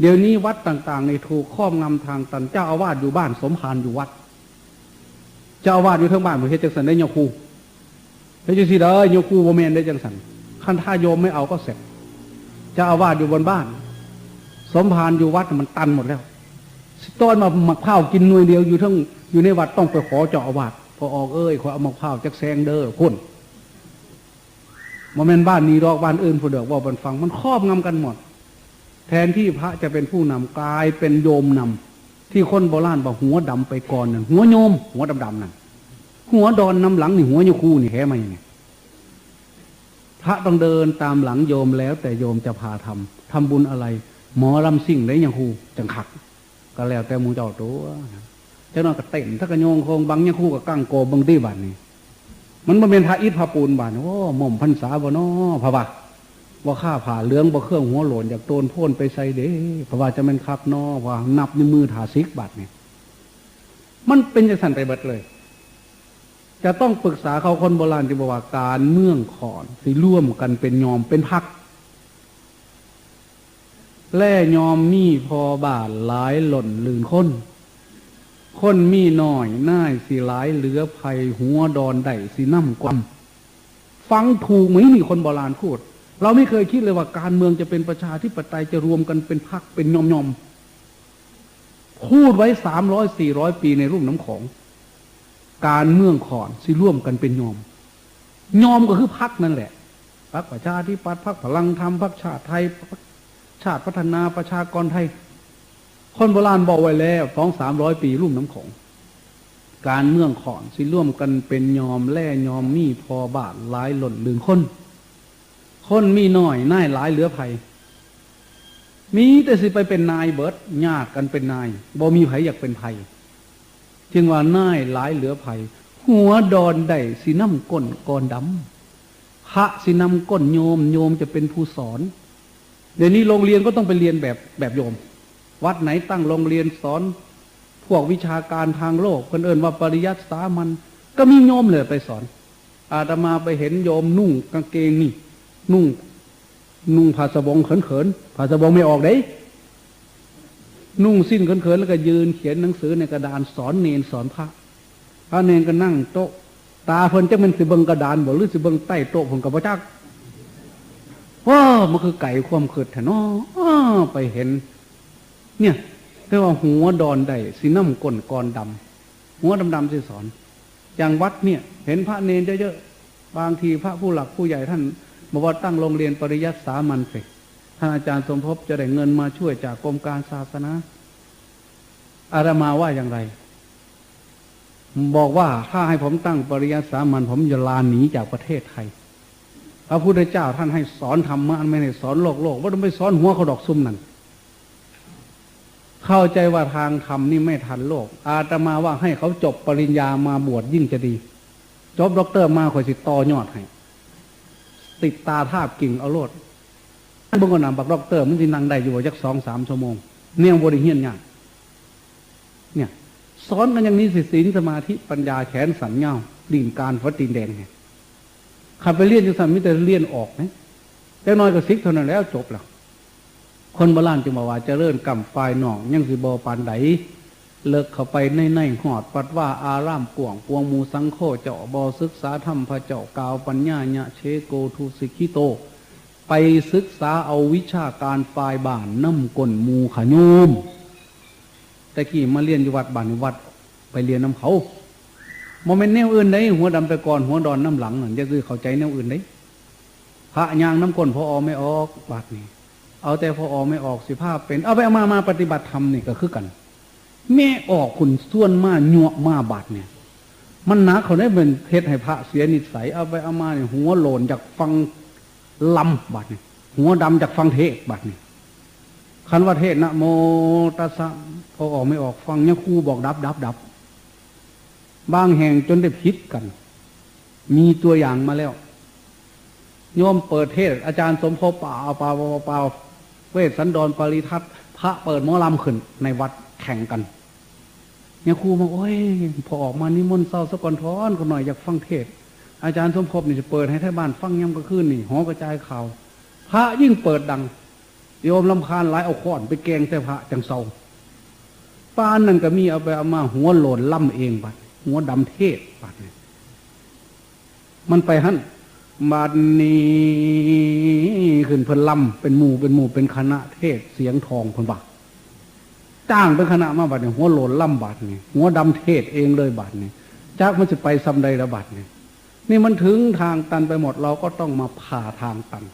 เดี๋ยวนี้วัดต่างๆ ในถูกครอบงำทางตันเจ้าอาวาสอยู่บ้านสมภารอยู่วัด เจ้าอาวาสอยู่ทั้งบ้านผมเฮจังสันได้โยคูเฮ็ดจังสิเด้อโยคูบ่แม่นได้จังสันขั้นถ้าโยมไม่เอาก็เสร็จเจ้าอาวาสอยู่บนบ้าน สมภารอยู่วัดมันตันหมดแล้วต้นมาหมักข้าวกินหน่วยเดียวอยู่ทั้งอยู่ในวัดต้องไปขอเจ้าอาวาสพอออกเอ้ยขอเอาหมักข้าวจักแซงเด้อคุณโมเมนบ้านนี้ดอกบ้านอื่นผู้เดือกว่าบันฟังมันครอบงำกันหมด แทนที่พระจะเป็นผู้นำกลายเป็นโยมนำที่คนโบราณบอกหัวดำไปก่อนนั่นหัวโยม หัวดำดำนั่นหัวดอนนำหลังนี่หัวโยคูนี่แค่มาอย่างไงพระต้องเดินตามหลังโยมแล้วแต่โยมจะพาทำทำบุญอะไร หมอลำสิ่งได้ยังคูจังขัก ก็แล้วแต่มูเจ้าตัวเจ้านอยก็เต้นถ้ากระโยงโคงบังยังคู่กับกั้งโกบังที่บันนี่มันมาเป็นพระอิฐพระปูนบานโอ้หม่อมพันษาบ่นอพระบา ว่าข้าผ่าเลื้องบ่เครื่องหัวโหลนจากโตนพ่นไปใส่เด้พระว่าจะเป็นคักนอว่า นับในมือถาซิกบัตรเนี่ย มันเป็นจังสันไปเบิดเลย จะต้องปรึกษาเขาคนโบราณที่บอกว่าการเมืองขอนสิร่วมกันเป็นยอมเป็นพักแล่ยอมมีพอบาทหลายหล่นลืนค้นคนมีหน่อยน่ายสีหลายเหลือภัยหัวดอนได้สีน้ำกวมฟังถูกไหมนี่คนโบราณพูด เราไม่เคยคิดเลยว่าการเมืองจะเป็นประชาธิปไตยจะรวมกันเป็นพักเป็นยอมยอมพูดไว้สามร้อยสี่ร้อยปีในรุ่มน้ำของ การเมืองขอนสิร่วมกันเป็นยอม ยอมก็คือพักนั่นแหละพักประชาธิปัตย์พักพลังธรรมพักชาติไทยชาติพัฒนาประชากรไทย คนโบราณบอกไว้แล้วสองสามร้อยปีรุ่มน้ำของ การเมืองขอนสิร่วมกันเป็นยอมแล่ยอมมีพอบาทหลายหล่นลืนคน คนมีน้อยน่ายหลายเหลือภัยมีแต่สิไปเป็นนายเบิดยากกันเป็นนายบ่มีไผอยากเป็นไผจึงว่าน่ายหลายเหลือภัยหัวดอนได้สีน้ำก้นกอนดำพระสีน้ำก้นโยมโยมจะเป็นผู้สอน เดี๋ยวนี้โรงเรียนก็ต้องไปเรียนแบบแบบโยม วัดไหนตั้งโรงเรียนสอน พวกวิชาการทางโลกคนเอินว่าปริยัติสามันก็มีโยมเลยไปสอน อาตมาไปเห็นโยมนุ่งกางเกงนี่ นุ่ง นุ่งผ้าสบงเขินเขินผ้าสบงไม่ออกเด้นุ่งสิ้นเขินเขินแล้วก็ยืนเขียนหนังสือในกระดานสอนเนนสอนพระพระเนนก็นั่งโต๊ะ ตาเพิ่นจะเป็นสิเบิงกระดานบ่หรือสิเบิงใต้โต๊ะผมกับพระจักว้ามันคือไก่ความเกิดแถนอไปเห็น เนี่ยเรียกว่าหัวดอนได้สีน้ำก้นกรดำหัวดำดำสิสอนอย่างวัดเนี่ย เห็นพระเนนเยอะๆบางทีพระผู้หลักผู้ใหญ่ท่าน บอกว่าตั้งโรงเรียนปริยัติสามัญเสร็จท่านอาจารย์สมภพจะได้เงินมาช่วยจากกรมการศาสนา อารามาว่าอย่างไร บอกว่าถ้าให้ผมตั้งปริยัติสามัญผมจะลาหนีจากประเทศไทย พระพุทธเจ้าท่านให้สอนธรรมะไม่ได้สอนโลกโลกว่าต้องไปสอนหัวเขาดอกซุ่มนั่นเข้าใจว่าทางธรรมนี่ไม่ทันโลก อาตมาว่าให้เขาจบปริญญามาบวชยิ่งจะดี จบด็อกเตอร์มาคอยสิต่อยอดให้ ติดตาทาบกิ่งเอาโลดบางคนนำบักด็อกเตอร์มันจะนั่งได้อยู่จักสองสามชั่วโมงเนี่ยบริเฮียนยากเนี่ยสอนกันอย่างนี้สิศีลสมาธิปัญญาแขนสันเงาดินการฟัดตีนแดงไงขับไปเรียนจังสันมิแต่เรียนออกนะแต่น้อยก็ซิกเท่านั้นแล้วจบแล้วคนโบราณจึงบอกว่าเจะเริ่มกำปลายหนองยังสิบอปานได เลิกเข้าไปในในหอดปัดว่าอารามกวงปวงมูสังโฆเจาะบอศึกษาธรรมพระเจ้ากาวปัญญาญะเชโกทุสิกิโต ไปศึกษาเอาวิชาการปลายบ้านน้ำกลมูขยมแต่กี้มาเรียนอยู่วัดบ้านวัด ไปเรียนน้ำเขาโมเมนต์แนวอื่นได้หัวดำไปก่อนหัวดอนน้ำหลังนั่นจะคือเข้าใจแนวอื่นได้พระยางน้ำก้นพออไม่ออกบาดนี้ เอาแต่พออไม่ออกสิภาพเป็น เอาไปเอามามาปฏิบัติธรรมนี่ก็คือกัน แม่ออกคุณส่วนมาหยวมาบาดเนี่ย มันหนักเขาได้เป็นเพศให้พระเสียนิสัยเอาไปเอามาเนี่ยหัวโลนจากฟังลำบาดเนี่ยหัวดำจากฟังเทศบาดเนี่ยคันว่าเทศนะโมตัสสะพอออกไม่ออกฟังเนี่ยครูบอกดับดับดับบางแห่งจนได้พิษกัน มีตัวอย่างมาแล้วโยมเปิดเทศ อาจารย์สมภพป่าเปล่าเปล่าเวสสันดรปริทัศพระเปิดมอลำขึ้นในวัดแข่งกัน เนี่ยครูมาโอ้ยพอออกมานิมนต์เศร้าสะก่อนท้อนก็หน่อยอยากฟังเทศ อาจารย์สมภพนี่จะเปิดให้ท่านบ้านฟังย่ำก็ขึ้นนี่หอกระจายข่าวพระยิ่งเปิดดังโยมลำคาญหลายเอาค้อนไปแกงแต่พระจังเศร้าป้านนั่นก็มีเอาไปเอามาหัวหล่นล่ำเองบัดหัวดำเทศบัดมันไปหันบัดนี้ขึ้นเพิ่นล่ำเป็นหมู่เป็นหมู่เป็นคณะเทศเสียงทองเพิ่นบัก จ้างเป็นคณะมาบัดเนี่ยหัวโหลนล่ำบัดเนี่ยหัวดำเทศเองเลยบัดเนี่ยจักมันจะไปซำใดระบัดเนี่ยนี่มันถึงทางตันไปหมดเราก็ต้องมาผ่าทางตัน